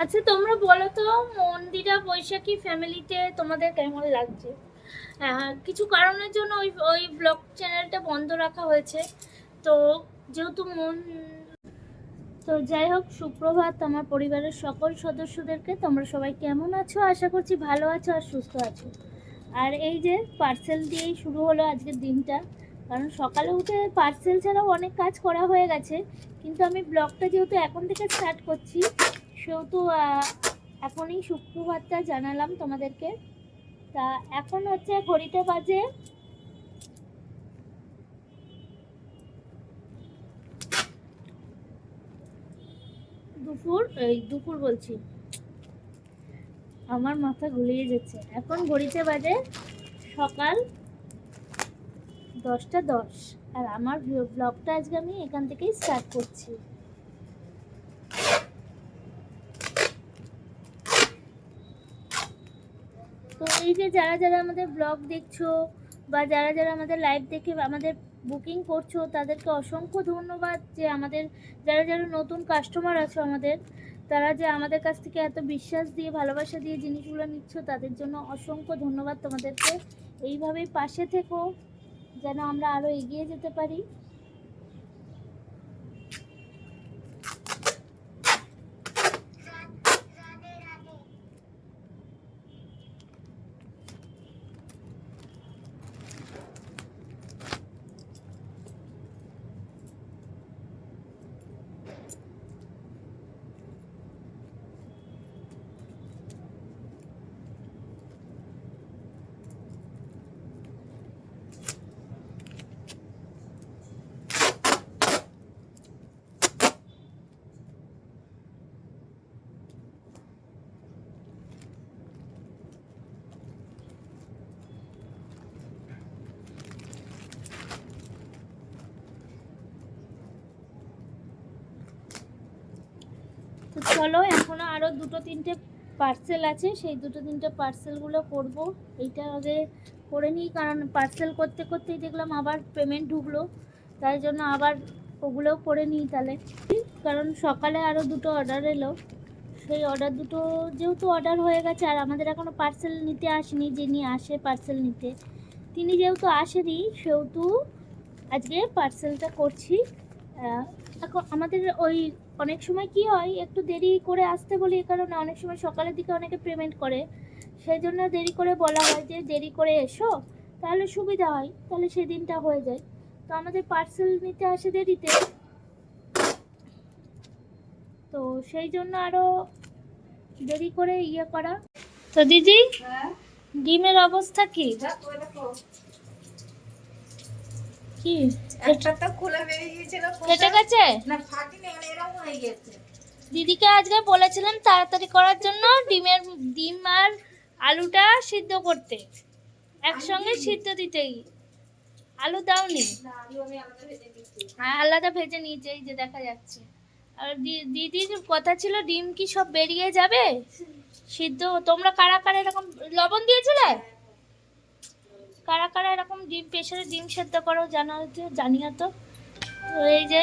আচ্ছা তোমরা বলো তো মন্দিরা বৈশাখী ফ্যামিলিতে তোমাদের কেমন লাগছে? আহ, কিছু কারণের জন্য ওই ওই ব্লগ চ্যানেলটা বন্ধ রাখা হয়েছে। তো যেহেতু মন তো যাই হোক সুপ্রভাত আমার পরিবারের সকল সদস্যদেরকে। তোমরা সবাই কেমন আছো? আশা করছি ভালো আছো আর সুস্থ আছো। আর এই যে পার্সেল দিয়েই শুরু হলো আজকের দিনটা। কারণ সকালে উঠে পার্সেল ছাড়াও অনেক কাজ করা হয়ে গেছে। কিন্তু আমি ব্লগটা যেহেতু এখন থেকে স্টার্ট করছি সেহেতু এখনই সুপ্রভাতটা জানালাম তোমাদেরকে। তা এখন হচ্ছে ঘড়িতে বাজে। দুপুর, এই দুপুর বলছি। আমার মাথা গুলিয়ে যাচ্ছে। এখন ঘড়িতে বাজে সকাল দশটা দশ। আর আমার ব্লগটা আজকে আমি এখান থেকেই স্টার্ট করছি। তো এই যে যারা যারা আমাদের ব্লগ দেখছ বা যারা যারা আমাদের লাইভ দেখে আমাদের বুকিং করছ, তাদেরকে অসংখ্য ধন্যবাদ যে আমাদের, যারা যারা নতুন কাস্টমার আছো আমাদের, তারা যে আমাদের কাছ থেকে এত বিশ্বাস দিয়ে, ভালোবাসা দিয়ে জিনিসগুলো নিচ্ছ, তাদের জন্য অসংখ্য ধন্যবাদ তোমাদেরকে। এইভাবেই পাশে থেকো, যেন আমরা আরও এগিয়ে যেতে পারি তো চলো এখনও আরও দুটো তিনটে পার্সেল আছে, সেই দুটো তিনটে পার্সেলগুলো করব। এইটা আগে করে নিই, কারণ পার্সেল করতে করতেই দেখলাম আবার পেমেন্ট ঢুকলো। তাই জন্য আবার ওগুলোও করে নিই তাহলে। কারণ সকালে আরও দুটো অর্ডার এলো। সেই অর্ডার দুটো যেহেতু অর্ডার হয়ে গেছে, আর আমাদের এখনও পার্সেল নিতে আসেনি, যিনি আসে পার্সেল নিতে। তিনি যেহেতু আসেনি, সেহেতু আজকে পার্সেলটা করছি। এখন আমাদের ওই অনেক সময় কি হয় একটু দেরি করে আসতে বলি এই কারণে অনেক সময় সকালের দিকে অনেকে পেমেন্ট করে। সেই জন্য দেরি করে বলা হয় যে দেরি করে এসো তাহলে সুবিধা হয় তাহলে সেদিনটা হয়ে যায়। তো আমাদের পার্সেল নিতে আসে দেরিতে। তো সেই জন্য আরও দেরি করে ইয়ে করা। তো দিদি হ্যাঁ? ডিমের অবস্থা কি? কি? একটা তো খুলে বেরিয়ে গিয়েছিল কেটে গেছে? না ফাটিনি মানে এরকম হয়ে গেছে। দিদিকে আজকে বলেছিলাম তাড়াতাড়ি করার জন্য ডিমের ডিম আর আলুটা সিদ্ধ করতে। একসঙ্গে সিদ্ধ দিতেই। আলু দাওনি? আলাদা ভেজে হ্যাঁ আলাদা ভেজে নিয়েছে এই যে দেখা যাচ্ছে। আর দিদির কথা ছিল ডিম কি সব বেরিয়ে যাবে? সিদ্ধ তোমরা কারা কারা এরকম লবণ দিয়েছিলে? কারা কারা এরকম ডিম প্রেশারে ডিম সেদ্ধ করো জানা জানিও তো। তো এই যে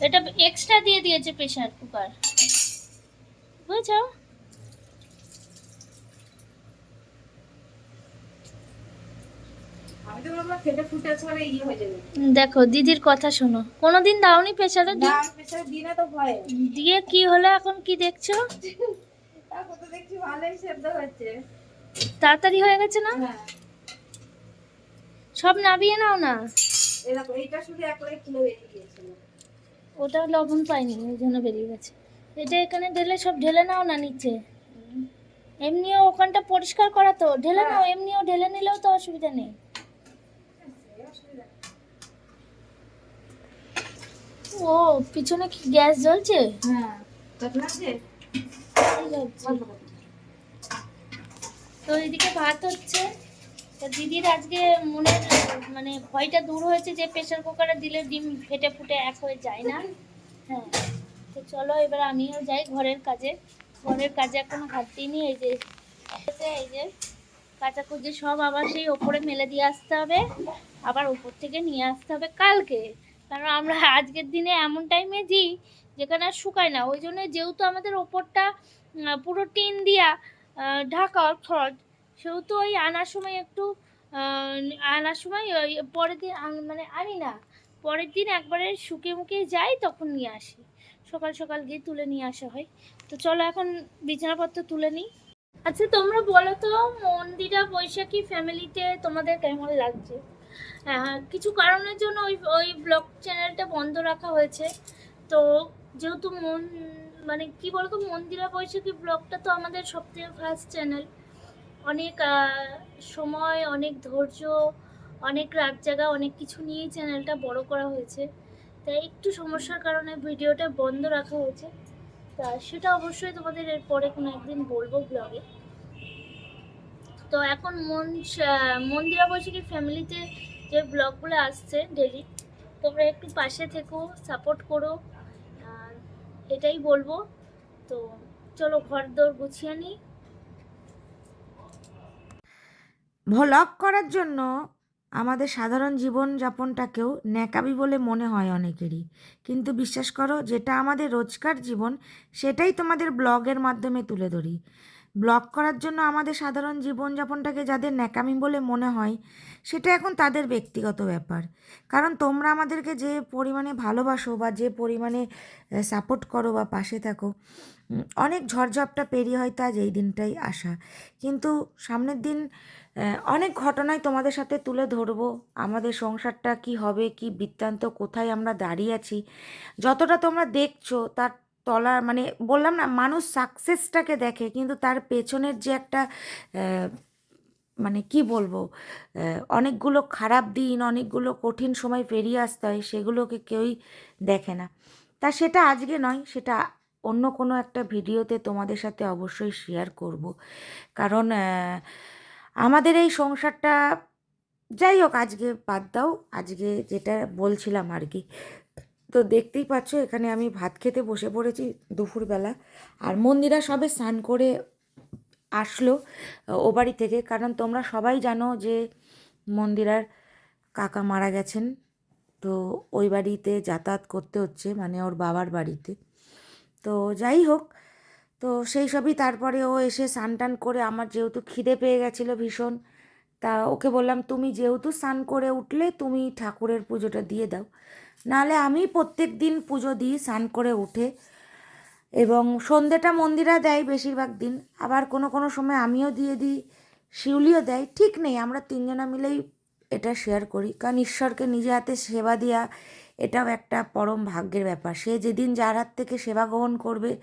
এটা এক্সট্রা দিয়ে দিয়েছে প্রেশার কুকার বুঝছ? হয়ে দেখো দিদির কথা শোনো। কোনোদিন দাওনি প্রেশারে দিয়ে কি হলো এখন কি দেখছ? তাড়াতাড়ি হয়ে গেছে না? হ্যাঁ। সব নাবিয়ে নাও না। ওটা লবণ পাইনি ওই জন্য বেরিয়ে গেছে। এটা এখানে ঢেলে সব ঢেলে নাও না নিচে। এমনিও ওখানটা পরিষ্কার করা তো ঢেলে নাও এমনিও ঢেলে নিলেও তো অসুবিধা নেই। ও পিছনে কি গ্যাস জ্বলছে? হ্যাঁ তো এদিকে ভাত হচ্ছে। তো দিদির আজকে মনের মানে ভয়টা দূর হয়েছে যে প্রেশার কুকারে দিলে ডিম ফেটে ফুটে এক হয়ে যায় না। হ্যাঁ তো চলো এবার আমিও যাই ঘরের কাজে। ঘরের কাজে এখনও হাত দিইনি, এই যে এই যে কাচাকুচি সব আবার সেই ওপরে মেলে দিয়ে আসতে হবে। আবার ওপর থেকে নিয়ে আসতে হবে কালকে। কারণ আমরা আজকের দিনে এমন টাইমে দিই যেখানে আর শুকায় না। ওই জন্য যেহেতু আমাদের ওপরটা পুরো টিন দিয়া ঢাকা ছট সেহেতু ওই আনার সময় একটু আনার সময় ওই পরের দিন মানে আনি না। পরের দিন একবারে শুকিয়ে মুখে যাই, তখন নিয়ে আসি। সকাল সকাল গিয়ে তুলে নিয়ে আসা হয়। তো চলো এখন বিছানাপত্র তুলে নিই। আচ্ছা তোমরা বলো তো, মন্দিরা, বৈশাখী ফ্যামিলিতে তোমাদের কেমন লাগছে? কিছু কারণের জন্য ওই ওই ব্লগ চ্যানেলটা বন্ধ রাখা হয়েছে। তো যেহেতু মন মানে কি বলতো, মন্দিরা বৈশাখী ব্লগটা তো আমাদের সবথেকে ফার্স্ট চ্যানেল অনেক সময়, অনেক ধৈর্য, অনেক রাত জায়গা অনেক কিছু নিয়ে চ্যানেলটা বড় করা হয়েছে। তাই একটু সমস্যার কারণে ভিডিওটা বন্ধ রাখা হয়েছে। তা সেটা অবশ্যই তোমাদের এরপরে কোনো একদিন বলব ব্লগে তো এখন মন মন্দিরা বৈশাখী ফ্যামিলিতে যে ব্লগগুলো আসছে ডেলি তোমরা একটু পাশে থেকো সাপোর্ট করো। এটাই বলব। তো চলো ঘর দৌড় গুছিয়ে নিই। ভ্লগ করার জন্য আমাদের সাধারণ জীবনযাপনটাকেও ন্যাকাবি বলে মনে হয় অনেকেরই। কিন্তু বিশ্বাস করো, যেটা আমাদের রোজকার জীবন, সেটাই তোমাদের ব্লগের মাধ্যমে তুলে ধরি। ব্লগ করার জন্য আমাদের সাধারণ জীবনযাপনটাকে যাদের ন্যাকামি বলে মনে হয়, সেটা এখন তাদের ব্যক্তিগত ব্যাপার। কারণ তোমরা আমাদেরকে যে পরিমাণে ভালোবাসো বা যে পরিমাণে সাপোর্ট করো বা পাশে থাকো অনেক ঝড়ঝাপটা পেরিয়ে হয়তো আজ এই দিনটাই আসা। কিন্তু সামনের দিন অনেক ঘটনাই তোমাদের সাথে তুলে ধরবো। আমাদের সংসারটা কি হবে, কি বৃত্তান্ত, কোথায় আমরা দাঁড়িয়ে আছি, যতটা তোমরা দেখছ, তার তলা মানে বললাম না, মানুষ সাকসেসটাকে দেখে, কিন্তু তার পেছনের যে একটা মানে কি বলব অনেকগুলো খারাপ দিন, অনেকগুলো কঠিন সময় পেরিয়ে আসতে হয়, সেগুলোকে কেউই দেখে না। তা সেটা আজকে নয়, সেটা অন্য কোনো একটা ভিডিওতে তোমাদের সাথে অবশ্যই শেয়ার করব। কারণ আমাদের এই সংসারটা, যাই হোক আজকে বাদ দাও, আজকে যেটা বলছিলাম আর কি তো দেখতেই পাচ্ছ, এখানে আমি ভাত খেতে বসে পড়েছি দুপুরবেলা। আর মন্দিরা সবে স্নান করে আসলো, ও বাড়ি থেকে। কারণ তোমরা সবাই জানো যে মন্দিরার কাকা মারা গেছেন। তো ওই বাড়িতে যাতায়াত করতে হচ্ছে মানে ওর বাবার বাড়িতে। তো যাই হোক, তো সেই সবই তারপরে ও এসে স্নান টান করে আমার যেহেতু খিদে পেয়ে গেছিল ভীষণ, তা ওকে বললাম, তুমি যেহেতু স্নান করে উঠলে, তুমি ঠাকুরের পুজোটা দিয়ে দাও। নাহলে আমি প্রত্যেক দিন পুজো দিই, স্নান করে উঠে। এবং সন্ধেটা মন্দিরা দেয় বেশিরভাগ দিন। আবার কোনো কোনো সময় আমিও দিয়ে দিই, শিউলিও দেয়। ঠিক নেই, আমরা তিনজনা মিলেই এটা শেয়ার করি। কারণ ঈশ্বরকে নিজে হাতে সেবা দেওয়া এটাও একটা পরম ভাগ্যের ব্যাপার। সে যেদিন যার হাত থেকে সেবা গ্রহণ করবে,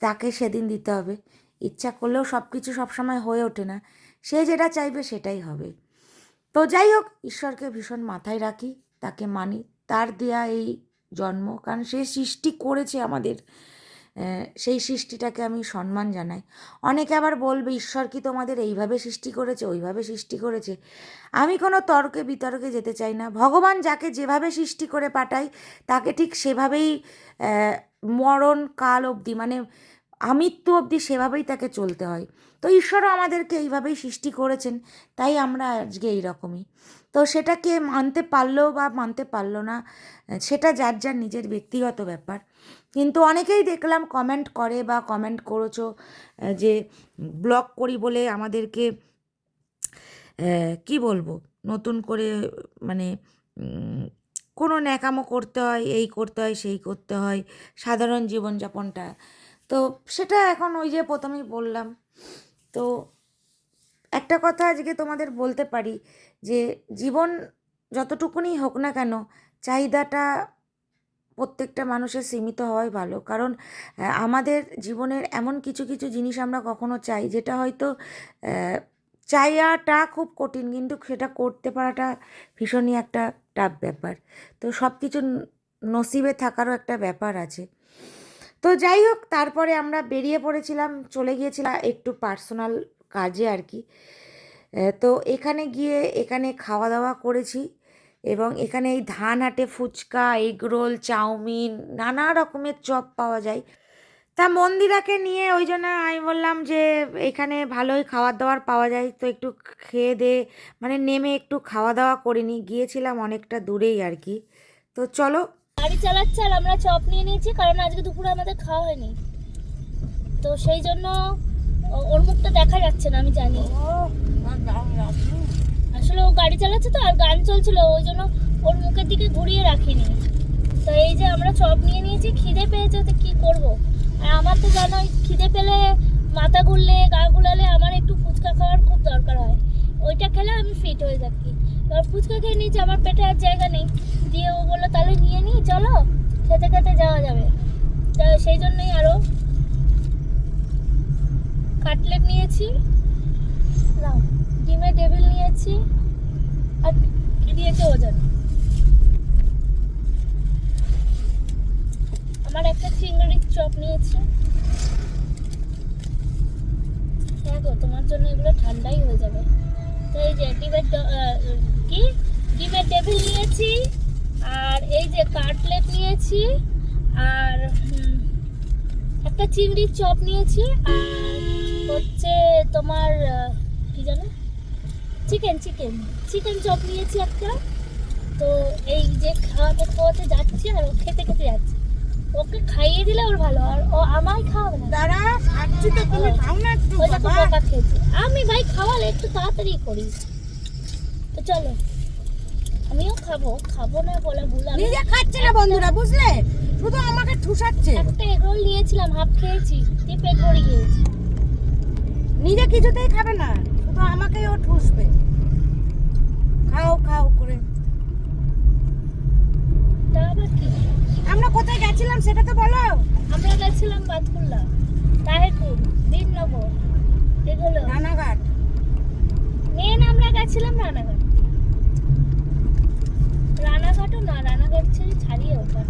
তাকে সেদিন দিতে হবে। ইচ্ছা করলেও সব কিছু সবসময় হয়ে ওঠে না। সে যেটা চাইবে সেটাই হবে। তো যাই হোক, ঈশ্বরকে ভীষণ মাথায় রাখি, তাকে মানি। তার দেয়া এই জন্ম, কারণ সে সৃষ্টি করেছে আমাদের। সেই সৃষ্টিটাকে আমি সম্মান জানাই। অনেকে আবার বলবে, ঈশ্বর কি তোমাদের এইভাবে সৃষ্টি করেছে, ওইভাবে সৃষ্টি করেছে? আমি কোনো তর্কে, বিতর্কে যেতে চাই না। ভগবান যাকে যেভাবে সৃষ্টি করে পাঠায়, তাকে ঠিক সেভাবেই মরণ কাল অবধি মানে আমৃত্যু অবধি সেভাবেই তাকে চলতে হয়। তো ঈশ্বরও আমাদেরকে এইভাবেই সৃষ্টি করেছেন, তাই আমরা আজকে এইরকমই। তো সেটাকে মানতে পারল বা মানতে পারল না, সেটা যার যার নিজের ব্যক্তিগত ব্যাপার। কিন্তু অনেকেই দেখলাম কমেন্ট করে বা কমেন্ট করেছ যে ব্লগ করি বলে আমাদেরকে কি বলব, নতুন করে মানে কোনো ন্যাকামো করতে হয়, এই করতে হয়, সেই করতে হয়, সাধারণ জীবনযাপনটা। তো সেটা এখন ওই যে প্রথমেই বললাম। তো একটা কথা আজকে তোমাদের বলতে পারি যে জীবন যতটুকুনি হোক না কেন, চাহিদাটা প্রত্যেকটা মানুষের সীমিত হওয়াই ভালো। কারণ আমাদের জীবনের এমন কিছু কিছু জিনিস আমরা কখনো চাই যেটা হয়তো চাইয়াটা খুব কঠিন কিন্তু সেটা করতে পারাটা ভীষণই একটা টাফ ব্যাপার। তো সব কিছু নসিবে থাকারও একটা ব্যাপার আছে। তো যাই হোক, তারপরে আমরা বেরিয়ে পড়েছিলাম, চলে গিয়েছিলাম একটু পার্সোনাল কাজে আর কি। তো এখানে গিয়ে এখানে খাওয়া দাওয়া করেছি এবং এখানে এই ধান হাটে ফুচকা, এগ রোল, চাউমিন, নানা রকমের চপ পাওয়া যায়। তা মন্দিরাকে নিয়ে ওই জন্য আমি বললাম যে, এখানে ভালোই খাবার দাবার পাওয়া যায়, তো একটু খেয়ে দে। মানে নেমে একটু খাওয়া দাওয়া করে নিই, গিয়েছিলাম অনেকটা দূরেই আর কি। তো চলো। গাড়ি চালাচ্ছে আর আমরা চপ নিয়ে নিয়েছি, কারণ আজকে দুপুরে আমাদের খাওয়া হয়নি। তো সেই জন্য ওর মুখটা দেখা যাচ্ছে না আমি জানি। আসলে ও গাড়ি চালাচ্ছে তো আর গান চলছিল ওই জন্য ওর মুখের দিকে ঘুরিয়ে রাখিনি। তো এই যে আমরা চপ নিয়ে নিয়েছি খিদে পেয়েছে তো কি করব? আর আমার তো জানোই খিদে পেলে মাথা ঘুরলে গা গুলালে আমার একটু ফুচকা খাওয়ার খুব দরকার হয়। ওইটা খেলে আমি ফিট হয়ে থাকি। এবার ফুচকা খেয়ে নিয়েছি আমার পেটে আর জায়গা নেই। দিয়ে ও বলল তাহলে নিয়ে নিই চলো। খেতে খেতে যাওয়া যাবে। তো সেই জন্যই আরও কাটলেট নিয়েছি। ডিমের টেবিল নিয়েছি। আর দিয়েছে ওজন আমার একটা চিংড়ির চপ নিয়েছি। হ্যাঁ গো, তোমার জন্য এগুলো ঠান্ডাই হয়ে যাবে। তো এই যে ডিমের কি? ডিমের টেবিল নিয়েছি। আর এই যে কাটলেট নিয়েছি। আর একটা চিংড়ির চপ নিয়েছি। আর হচ্ছে তোমার কি জানো? চিকেন চিকেন চিকেন চপ নিয়েছি একটা। তো এই যে খাওয়াতে খাওয়াতে যাচ্ছি আর ও খেতে খেতে যাচ্ছে। ওকে খাইয়ে দিলে ওর ভালো আর ও আমায় খাওয়াবে না। দাঁড়া খাচ্ছি তো তুমি খাও না একটু ওই দেখো পোকা খেয়েছে। আমি ভাই খাওয়ালে একটু তাড়াতাড়ি করি। তো চলো আমিও খাব। খাব না বলে ভুল আমি নিজে খাচ্ছে না বন্ধুরা বুঝলে? শুধু আমাকে ঠুসাচ্ছে। একটা এগরোল নিয়েছিলাম হাফ খেয়েছি দিয়ে পেট ভরে গিয়েছি নিজে কিছুতেই খাবে না শুধু আমাকেই ও ঠুসবে। খাও খাও করে। আমরা কোথায় গেছিলাম সেটা তো বলো। আমরা গেছিলাম বাতকুল্লা তাহেরপুর বীরনগর এগুলো রানাঘাট। মেন আমরা গেছিলাম রানাঘাট। রানাঘাটও না রানাঘাট ছেড়ে ছাড়িয়ে ওঠা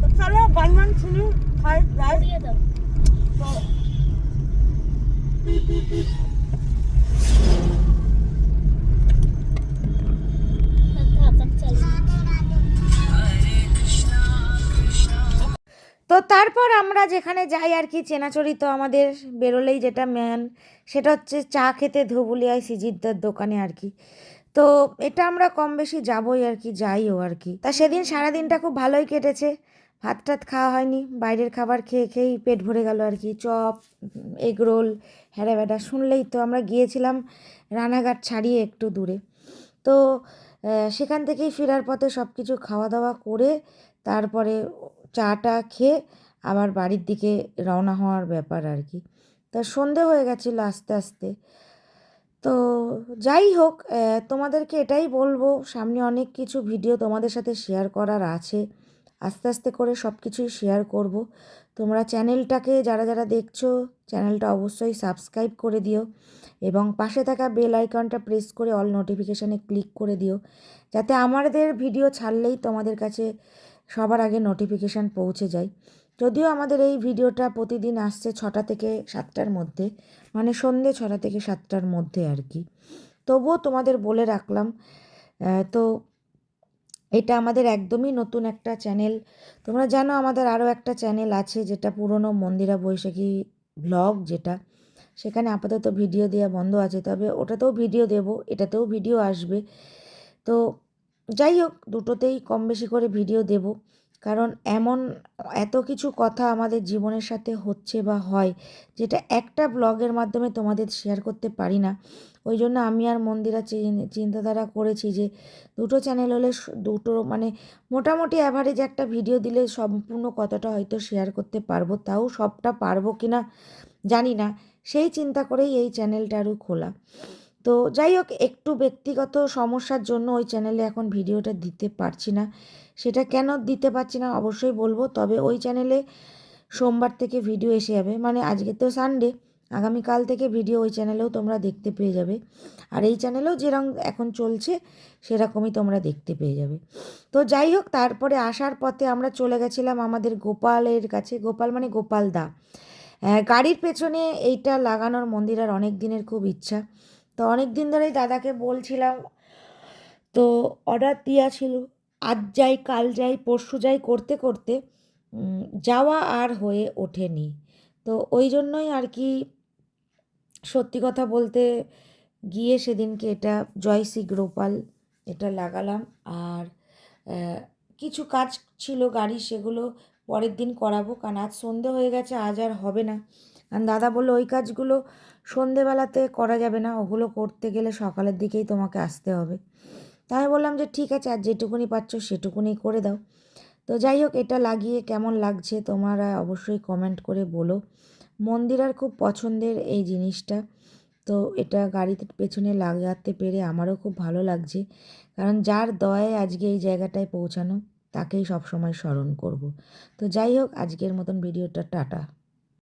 তো চলো গান গান শুনি তো তারপর আমরা যেখানে যাই আর কি চেনাচড়ি তো আমাদের বেরোলেই যেটা ম্যান সেটা হচ্ছে চা খেতে ধুবুলিয়ায় সিজিদ্দার দোকানে আর কি। তো এটা আমরা কম বেশি যাবই আর কি যাইও আর কি। তা সেদিন সারাদিনটা খুব ভালোই কেটেছে। ভাত টাত খাওয়া হয়নি। বাইরের খাবার খেয়ে খেয়েই পেট ভরে গেল আর কি। চপ, এগ রোল, হ্যাড়া ব্যাডা শুনলেই তো আমরা গিয়েছিলাম রানাঘাট ছাড়িয়ে একটু দূরে। তো সেখান থেকেই ফেরার পথে সব কিছু খাওয়া দাওয়া করে তারপরে চাটা খেয়ে আবার বাড়ির দিকে রওনা হওয়ার ব্যাপার আর কি। তা সন্ধে হয়ে গেছিল আস্তে আস্তে। তো, যাই হোক তোমাদেরকে এটাই বলব, সামনে অনেক কিছু ভিডিও তোমাদের সাথে শেয়ার করার আছে। আস্তে আস্তে করে সব কিছুই শেয়ার করব। তোমরা চ্যানেলটাকে যারা যারা দেখছ চ্যানেলটা অবশ্যই সাবস্ক্রাইব করে দিও এবং পাশে থাকা বেল আইকনটা প্রেস করে অল নোটিফিকেশানে ক্লিক করে দিও। যাতে আমাদের ভিডিও ছাড়লেই তোমাদের কাছে সবার আগে নোটিফিকেশান পৌঁছে যায়। যদিও আমাদের এই ভিডিওটা প্রতিদিন আসছে ছটা থেকে সাতটার মধ্যে মানে সন্ধে ছটা থেকে সাতটার মধ্যে আর কি। তবুও তোমাদের বলে রাখলাম তো এটা আমাদের একদমই নতুন একটা চ্যানেল তোমরা জানো আমাদের আরও একটা চ্যানেল আছে যেটা পুরনো মন্দিরা বৈশাখী ব্লগ যেটা। সেখানে আপাতত ভিডিও দেওয়া বন্ধ আছে, তবে ওটাতেও ভিডিও দেব, এটাতেও ভিডিও আসবে। তো যাই হোক, দুটোতেই কম বেশি করে ভিডিও দেব, কারণ এমন এত কিছু কথা আমাদের জীবনের সাথে হচ্ছে বা হয়, যেটা একটা ব্লগের মাধ্যমে তোমাদের শেয়ার করতে পারি না। ওই জন্য আমি আর মন্দিরা চিন্তাধারা করেছি যে দুটো চ্যানেল হলে দুটো মানে মোটামুটি অ্যাভারেজ একটা ভিডিও দিলে সম্পূর্ণ কতটা হয়তো শেয়ার করতে পারব, তাও সবটা পারব কি না জানি না। সেই চিন্তা করেই এই চ্যানেলটা আরও খোলা। তো যাই হোক, একটু ব্যক্তিগত সমস্যার জন্য ওই চ্যানেলে এখন ভিডিওটা দিতে পারছি না। সেটা কেন দিতে পারছি না অবশ্যই বলব, তবে ওই চ্যানেলে সোমবার থেকে ভিডিও এসে যাবে। মানে আজকে তো সানডে আগামীকাল থেকে ভিডিও ওই চ্যানেলেও তোমরা দেখতে পেয়ে যাবে। আর এই চ্যানেলেও যেরকম এখন চলছে, সেরকমই তোমরা দেখতে পেয়ে যাবে। তো যাই হোক, তারপরে আসার পথে আমরা চলে গেছিলাম আমাদের গোপালের কাছে। গোপাল মানে গোপাল দা। গাড়ির পেছনে এইটা লাগানোর মন্দিরের অনেক দিনের খুব ইচ্ছা। তো অনেক দিন ধরেই দাদাকে বলছিলাম, তো অর্ডার দেওয়া ছিল। আজ যাই, কাল যাই, পরশু যাই করতে করতে যাওয়া আর হয়ে ওঠেনি। তো ওই জন্যই আর কি সত্যি কথা বলতে গিয়ে সেদিনকে এটা জয়সি গ্রোপাল এটা লাগালাম আর কিছু কাজ ছিল গাড়ি সেগুলো পরের দিন করাবো কারণ আজ সন্ধে হয়ে গেছে, আজ আর হবে না। কারণ দাদা বলল ওই কাজগুলো সন্ধেবেলাতে করা যাবে না, ওগুলো করতে গেলে সকালের দিকেই তোমাকে আসতে হবে। তাই বললাম যে ঠিক আছে, আর যেটুকুনি পাচ্ছ সেটুকুনি করে দাও। তো যাই হোক, এটা লাগিয়ে কেমন লাগছে তোমরা অবশ্যই কমেন্ট করে বলো। মন্দিরার খুব পছন্দের এই জিনিসটা। তো এটা গাড়িতে পেছনে লাগাতে পেরে আমারও খুব ভালো লাগছে। কারণ যার দয়ায় আজকে এই জায়গাটায় পৌঁছানো, তাকেই সবসময় স্মরণ করব। তো যাই হোক, আজকের মতন ভিডিওটা টাটা।